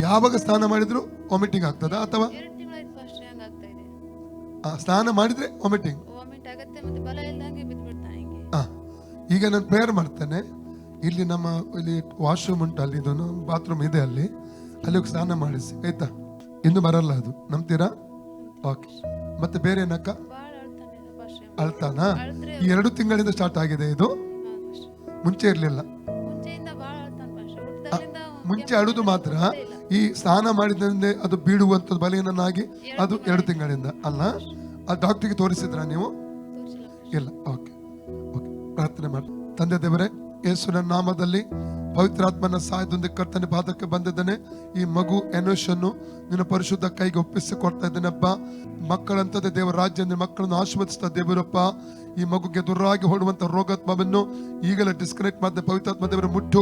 ಯಾವಾಗ ಸ್ನಾನ ಮಾಡಿದ್ರು ವಾಮಿಟಿಂಗ್ ಆಗ್ತದಾ ಅಥವಾ? ಸ್ನಾನ ಮಾಡಿದ್ರೆ ವಾಮಿಟಿಂಗ್ ಈಗ ನಾನು ಪ್ರೇಯರ್ ಮಾಡ್ತೇನೆ. ಇಲ್ಲಿ ನಮ್ಮ ಇಲ್ಲಿ ವಾಶ್ರೂಮ್ ಉಂಟು ಅಲ್ಲಿ ಇದೊಂದು ಬಾತ್ರೂಮ್ ಇದೆ ಅಲ್ಲಿ. ಅಲ್ಲಿ ಹೋಗಿ ಸ್ನಾನ ಮಾಡಿಸಿ ಆಯ್ತಾ? ಇನ್ನು ಬರಲ್ಲ ಅದು. ನಂಬ್ತೀರಾ? ಓಕೆ ಮತ್ತೆ ಬೇರೆ ಏನಕ್ಕ? ಅಳ್ತಾನಾ ಎರಡು ತಿಂಗಳಿಂದ ಸ್ಟಾರ್ಟ್ ಆಗಿದೆ ಇದು. ಮುಂಚೆ ಇರಲಿಲ್ಲ. ಮುಂಚೆ ಅಳುದು ಮಾತ್ರ. ಈ ಸ್ನಾನ ಮಾಡಿದ್ರಿಂದ ಅದು ಬೀಳುವಂಥದ್ದು ಬಲೆಯನ್ನಾಗಿ ಅದು ಎರಡು ತಿಂಗಳಿಂದ, ಅಲ್ಲ? ಆ ಡಾಕ್ಟರ್ಗೆ ತೋರಿಸಿದ್ರ ನೀವು? ಇಲ್ಲ. ಓಕೆ. ಓಕೆ. ಪ್ರಾರ್ಥನೆ ಮಾಡಿ ತಂದೆ ದೇವರೇ, ಯೇಸುವಿನ ನಾಮದಲ್ಲಿ ಪವಿತ್ರಾತ್ಮನ ಸಹಾಯದೊಂದಿಗೆ ಕರ್ತನೆ ಪಾದಕ್ಕೆ ಬಂದಿದ್ದಾನೆ. ಈ ಮಗು ಎನೋಷನ್ನು ನಿನ್ನ ಪರಿಶುದ್ಧ ಕೈಗೆ ಒಪ್ಪಿಸಿ ಕೊಡ್ತಾ ಇದ್ದೇನಪ್ಪ ಮಕ್ಕಳಂತದೇ ದೇವರ ರಾಜ್ಯ ಮಕ್ಕಳನ್ನು ಆಶೀರ್ವದಿಸ್ತಾ ದೇವರಪ್ಪ. ಈ ಮಗುಗೆ ದುರಾಗಿ ಹೊಡುವಂತ ರೋಗಾತ್ಮವನ್ನು ಈಗಲೇ ಡಿಸ್ಕನೆಕ್ಟ್ ಮಾಡಿದ ಪವಿತ್ರಾತ್ಮ ದೇವರ ಮುಟ್ಟು.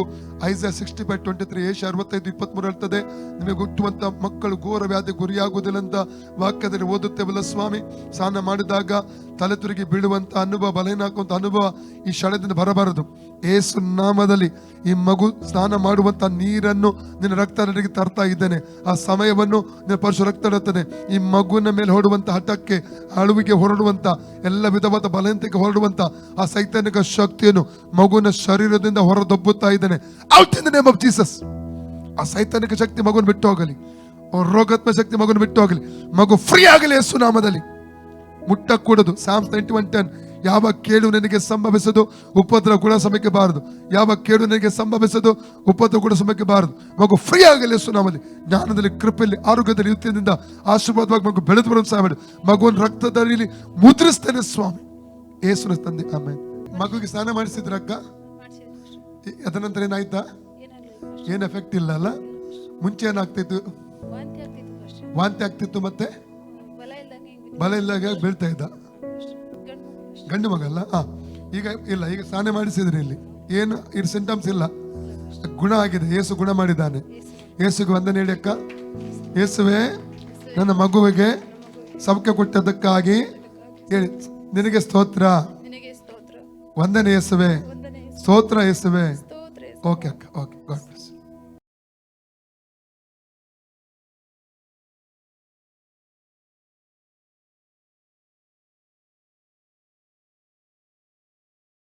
Isaiah sixty five twenty three ಏಷ ಅರವತ್ತೈದು, ಇಪ್ಪತ್ಮೂರು ಹೇಳ್ತದೆ, ನಿಮಗೆ ಹುಟ್ಟುವಂತ ಮಕ್ಕಳು ಘೋರ ವ್ಯಾಧಿ ಗುರಿಯಾಗುವುದಿಲ್ಲ ಅಂತ ವಾಕ್ಯದಲ್ಲಿ ಓದುತ್ತೇವಲ್ಲ ಸ್ವಾಮಿ. ಸ್ನಾನ ಮಾಡಿದಾಗ ತಲೆ ತುರುಗಿ ಬೀಳುವಂತ ಅನುಭವ, ಬಲಹೀನ ಹಾಕುವಂತ ಅನುಭವ ಈ ಶಳದಿಂದ ಬರಬಾರದು. ಏಸು ನಾಮದಲ್ಲಿ ಈ ಮಗು ಸ್ನಾನ ಮಾಡುವಂತ ನೀರನ್ನು ನಿನ್ನ ರಕ್ತದಡಿಗೆ ತರ್ತಾ ಇದ್ದೇನೆ. ಆ ಸಮಯವನ್ನು ನಿನ್ನ ಪರಶು ರಕ್ತ ಇರುತ್ತದೆ ಈ ಮಗುವಿನ ಮೇಲೆ ಹೊರಡುವಂತ ಹಠಕ್ಕೆ ಅಳುವಿಗೆ ಹೊರಡುವಂತ, ಎಲ್ಲ ವಿಧವಾದ ಬಲಂತಿಗೆ ಹೊರಡುವಂತ ಆ ಸೈತಾನಿಕ ಶಕ್ತಿಯನ್ನು ಮಗುವಿನ ಶರೀರದಿಂದ ಹೊರದೊಬ್ಬುತ್ತಾ ಇದ್ದೇನೆ. Out in the name of Jesus ಆ ಸೈತಾನಿಕ ಶಕ್ತಿ ಮಗುನ ಬಿಟ್ಟು ಹೋಗಲಿ. ರೋಗಾತ್ಮ ಶಕ್ತಿ ಮಗುನ ಬಿಟ್ಟು ಹೋಗಲಿ. ಮಗು ಫ್ರೀ ಆಗಲಿ ಯೇಸು ನಾಮದಲ್ಲಿ. ಮುಟ್ಟಕೂಡದು ಸ್ಯಾಮ್ಸ್ ನೈಂಟಿ ಒನ್ ಟೆನ್ ಯಾವ ಕೇಡು ನನಗೆ ಸಂಭವಿಸದು? ಉಪದ್ರ ಕೂಡ ಸಮಯಕ್ಕೆ ಬಾರದು. ಯಾವ ಕೇಡು ನನಗೆ ಸಂಭವಿಸದು? ಉಪದ್ರ ಕೂಡ ಸಮಯಕ್ಕೆ ಬಾರದು. ಮಗು ಫ್ರೀ ಆಗಲಿ ಸುನಾಮಲ್ಲಿ ಜ್ಞಾನದಲ್ಲಿ ಕೃಪೆಯಲ್ಲಿ ಆರೋಗ್ಯದಲ್ಲಿ ಯುತ್ತಿನಿಂದ ಆಶೀರ್ವಾದವಾಗಿ ಮಗು ಬೆಳೆದು ಬರೋದು ಸಹ ಮಾಡಿ ಮಗುವನ್ನು ರಕ್ತದಲ್ಲಿ ಮುದ್ರಿಸ್ತೇನೆ ಸ್ವಾಮಿ. ಏಸುನ ತಂದೆ. ಆಮೇಲೆ ಮಗುಗೆ ಸ್ನಾನ ಮಾಡಿಸಿದ್ರ ಅಕ್ಕ? ಅದನಂತರ ಏನಾಯ್ತಾ? ಏನು ಎಫೆಕ್ಟ್ ಇಲ್ಲ ಅಲ್ಲ? ಮುಂಚೆ ಏನಾಗ್ತಿತ್ತು? ವಾಂತಿ ಆಗ್ತಿತ್ತು ಮತ್ತೆ? ಬಲ ಇಲ್ದಂಗೆ ಬೀಳ್ತಾ ಇದ್ದ. ಗಂಡು ಮಗಲ್ಲ ಗಂಡು ಮಗ ಅಲ್ಲ? ಹಾ ಈಗ ಇಲ್ಲ ಈಗ ಸ್ನಾನ ಮಾಡಿಸಿದ್ರಿ ಇಲ್ಲಿ. ಏನು ಇದು ಸಿಂಟಮ್ಸ್ ಇಲ್ಲ. ಗುಣ ಆಗಿದೆ ಏಸು ಗುಣ ಮಾಡಿದ್ದಾನೆ. ಏಸುಗೆ ವಂದನೆ ಹೇಳಿ ಅಕ್ಕ. ಯೇಸುವೆ ನನ್ನ ಮಗುವಿಗೆ ಸೌಖ್ಯ ಕೊಟ್ಟದಕ್ಕಾಗಿ ಹೇಳಿ. ನಿನಗೆ ಸ್ತೋತ್ರ. ನಿನಗೆ ಸ್ತೋತ್ರ. ವಂದನೆ ಏಸುವೆ. ಸ್ತೋತ್ರ ಏಸುವೆ. ಓಕೆ ಅಕ್ಕ ಓಕೆ ಗಾಡ್